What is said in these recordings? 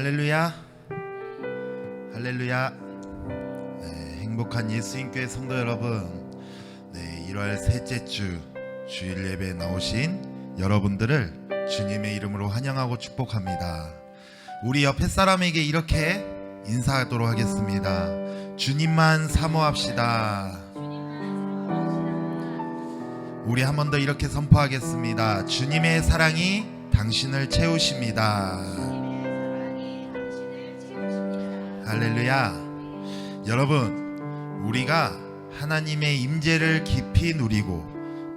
할렐루야. 할렐루야. 네, 행복한 예수님교회 성도 여러분. 네, 1월 셋째 주 주일 예배에 나오신 여러분들을 주님의 이름으로 환영하고 축복합니다. 우리 옆에 사람에게 이렇게 인사하도록 하겠습니다. 주님만 사모합시다. 우리 한 번 더 이렇게 선포하겠습니다. 주님의 사랑이 당신을 채우십니다 할렐루야. 여러분, 우리가 하나님의 임재를 깊이 누리고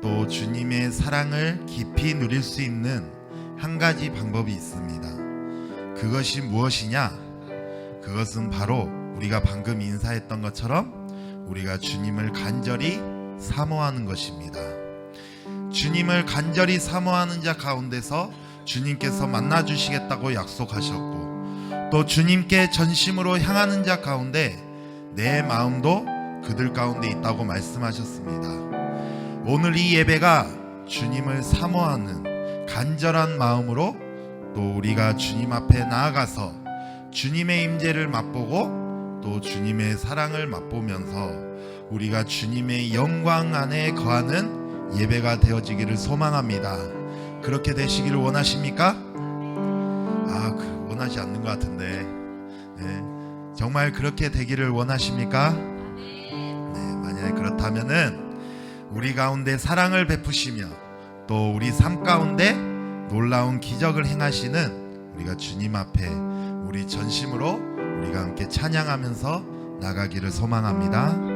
또 주님의 사랑을 깊이 누릴 수 있는 한 가지 방법이 있습니다. 그것이 무엇이냐? 그것은 바로 우리가 방금 인사했던 것처럼 우리가 주님을 간절히 사모하는 것입니다. 주님을 간절히 사모하는 자 가운데서 주님께서 만나 주시겠다고 약속하셨고 또 주님께 전심으로 향하는 자 가운데 내 마음도 그들 가운데 있다고 말씀하셨습니다. 오늘 이 예배가 주님을 사모하는 간절한 마음으로 또 우리가 주님 앞에 나아가서 주님의 임재를 맛보고 또 주님의 사랑을 맛보면서 우리가 주님의 영광 안에 거하는 예배가 되어지기를 소망합니다. 그렇게 되시기를 원하십니까? 아, 그 원하지 않는 것 같은데. 네. 정말 그렇게 되기를 원하십니까? 네, 만약에 그렇다면은 우리 가운데 사랑을 베푸시며 또 우리 삶 가운데 놀라운 기적을 행하시는 우리가 주님 앞에 우리 전심으로 우리가 함께 찬양하면서 나가기를 소망합니다.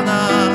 花。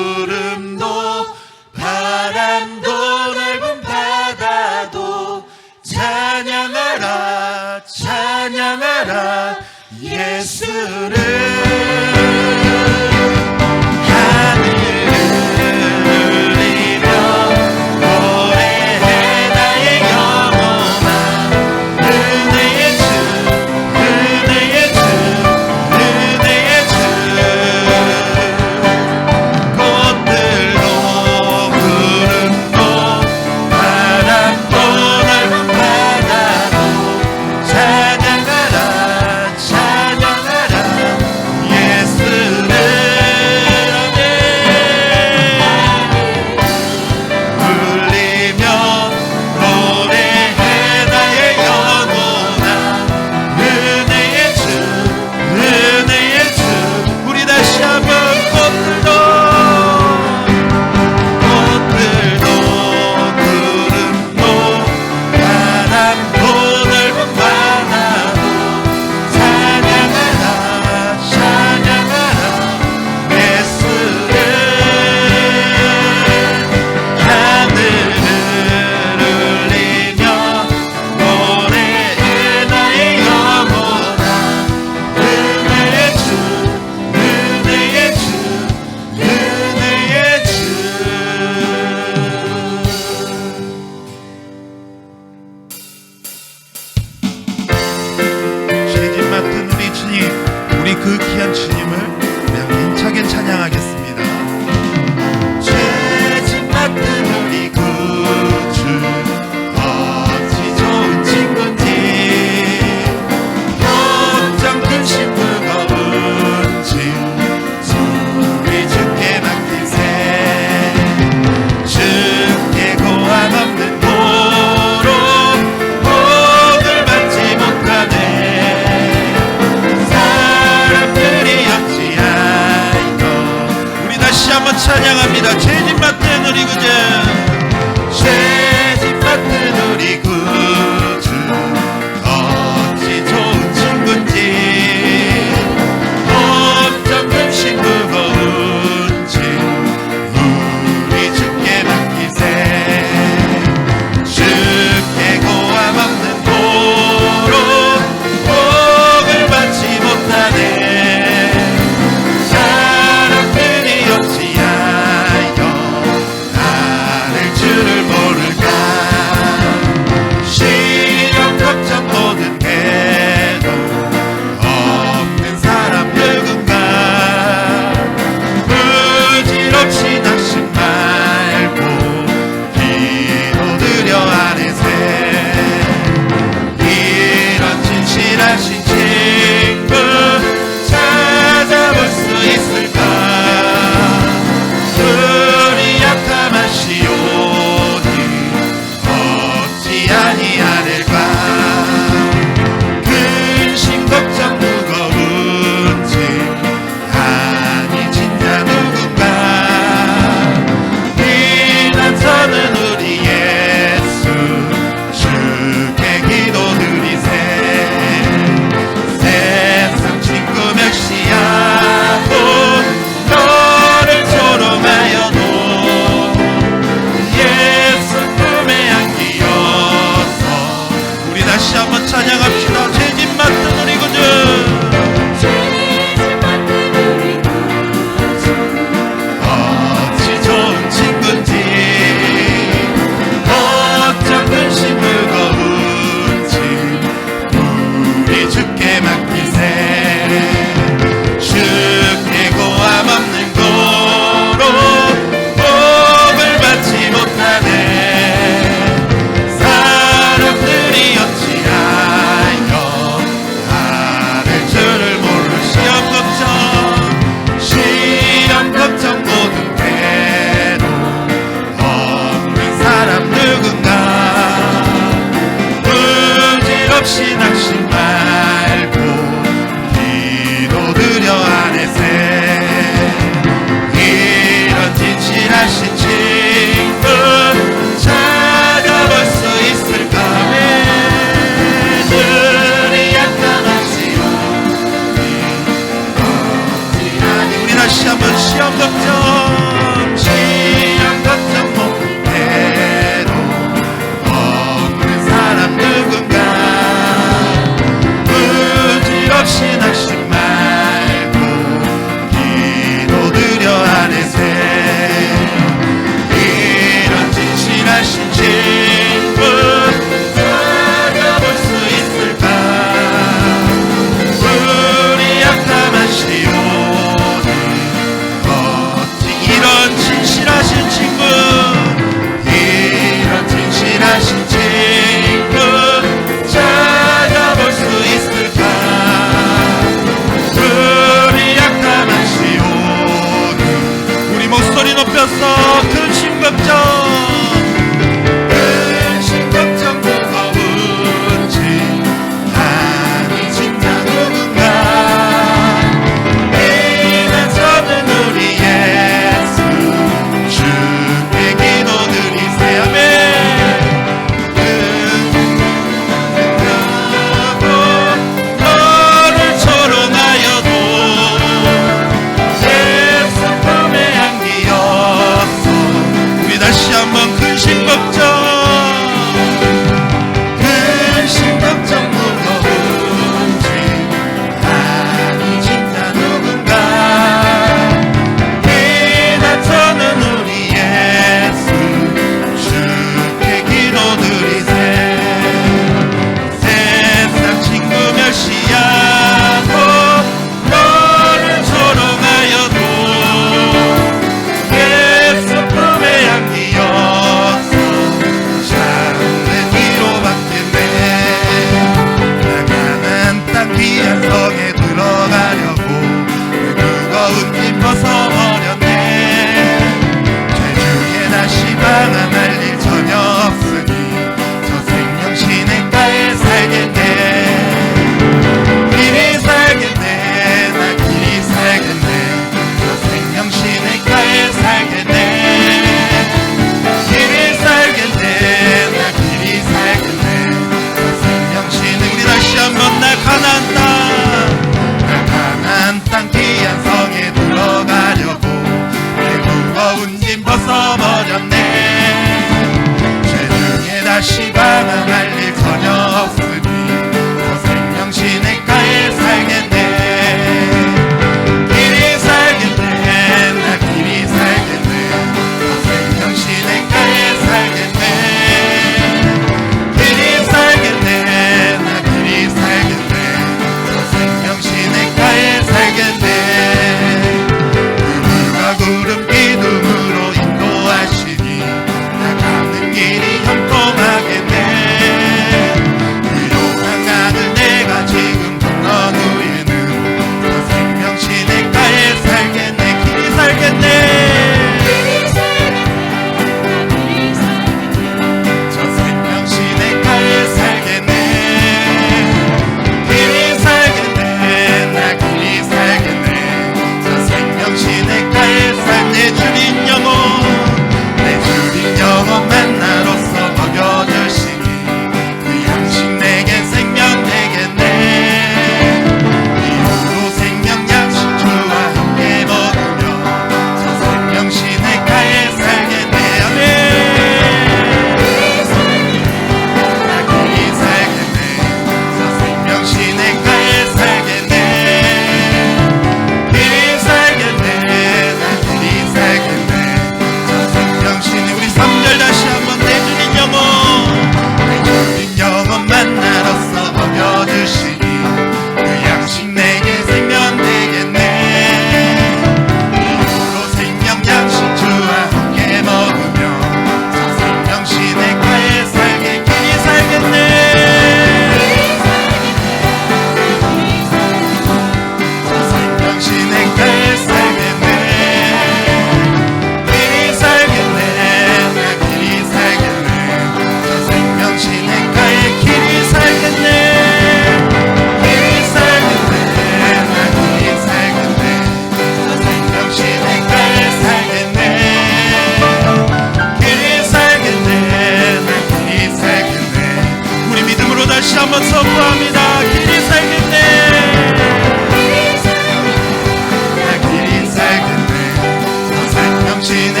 sin